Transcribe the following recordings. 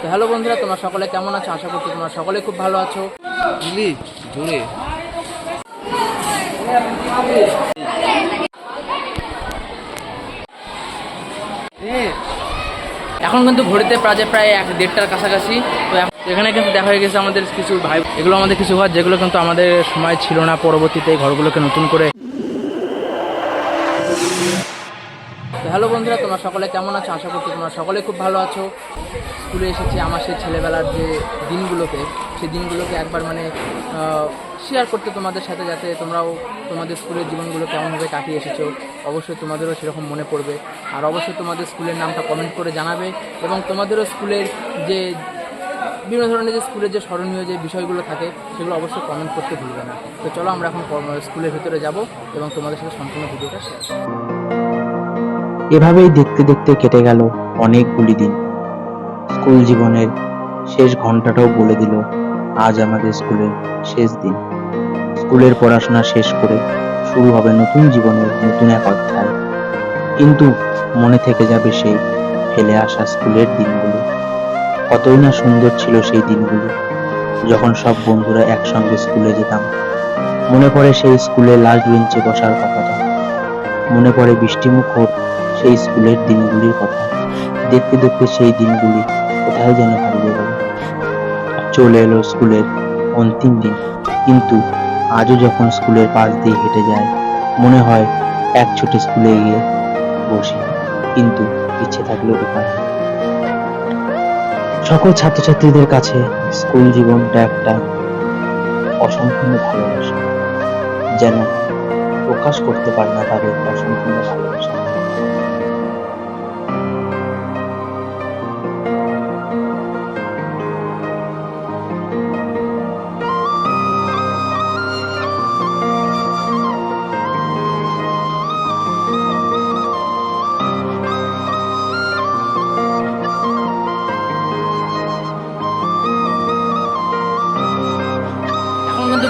তো হ্যালো বন্ধুরা তোমরা সকলে কেমন আছো? আশা করছি তোমরা সকলে খুব ভালো আছো। বুঝলি জোরে এখন কিন্তু ঘড়িতে প্রায় প্রায় এক দেড়টার কাছাকাছি। তো এখন- কিন্তু দেখা হয়ে গেছে আমাদের কিছু ভাই এগুলো আমাদের কিছু ঘর যেগুলো কিন্তু আমাদের সময় ছিল না। পরবর্তীতে এই ঘরগুলোকে নতুন করে হ্যালো বন্ধুরা, তোমরা সকলে কেমন আছো? আশা করছি তোমরা সকলে খুব ভালো আছো। স্কুলে এসেছি আমার সেই ছেলেবেলার যে দিনগুলোকে, সেই দিনগুলোকে একবার মানে শেয়ার করতে তোমাদের সাথে যাতে তোমরাও তোমাদের স্কুলের জীবনগুলো কেমনভাবে কাটিয়ে এসেছ। অবশ্যই তোমাদেরও সেরকম মনে পড়বে। আর অবশ্যই তোমাদের স্কুলের নামটা কমেন্ট করে জানাবে এবং তোমাদেরও স্কুলের যে, বিভিন্ন ধরনের যে স্কুলের যে স্মরণীয় যে বিষয়গুলো থাকে, সেগুলো অবশ্যই কমেন্ট করতে ভুলবে না। তো চলো আমরা এখন স্কুলের ভিতরে যাব এবং তোমাদের সাথে সম্পূর্ণ ভিডিওটা শেয়ার এভাবেই দেখতে দেখতে কেটে গেল অনেকগুলি দিন। স্কুল জীবনের শেষ ঘন্টাটাও বলে দিল, আজ আমাদের স্কুলের শেষ দিন। স্কুলের পড়াশোনা শেষ করে শুরু হবে নতুন জীবনের নতুন এক অধ্যায়। কিন্তু মনে থেকে যাবে সেই ফেলে আসা স্কুলের দিনগুলো। কতই না সুন্দর ছিল সেই দিনগুলো, যখন সব বন্ধুরা একসঙ্গে স্কুলে যেতাম। মনে পড়ে সেই স্কুলে লাস্ট বেঞ্চে বসার কথাটা। মনে পড়ে বৃষ্টিমুখর সেই স্কুলের দিনগুলির কথা। দেখতে দেখতে সেই দিনগুলি কোথায় যেন হারিয়ে গেল। চলে এলো স্কুলের অন্তিম দিন। কিন্তু আজও যখন স্কুলের পাশ দিয়ে হেঁটে যায়, মনে হয় এক ছুটে স্কুলে গিয়ে বসি। কিন্তু ইচ্ছে থাকলেও উপায় সকল ছাত্রছাত্রীদের কাছে স্কুল জীবনটা একটা অসম্পূর্ণ ভালোবাসা। যেন প্রকাশ করতে পারে না তাদের অসম্পূর্ণ ভালোবাসা।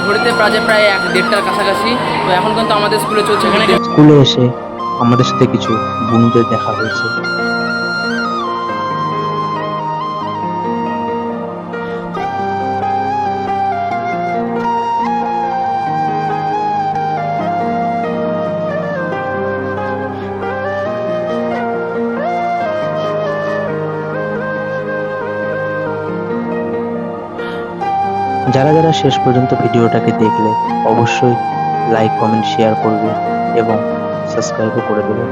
ঘড়িতে প্রায় প্রায় এক দেড়টার কাছাকাছি, তো এখন কিন্তু আমাদের স্কুলে চলছে। এখানে স্কুলে এসে আমাদের সাথে কিছু বন্ধুদের দেখা হয়েছে। যারা যারা শেষ পর্যন্ত ভিডিওটাকে দেখলে অবশ্যই লাইক কমেন্ট শেয়ার করবে এবং সাবস্ক্রাইবও করে দেবে।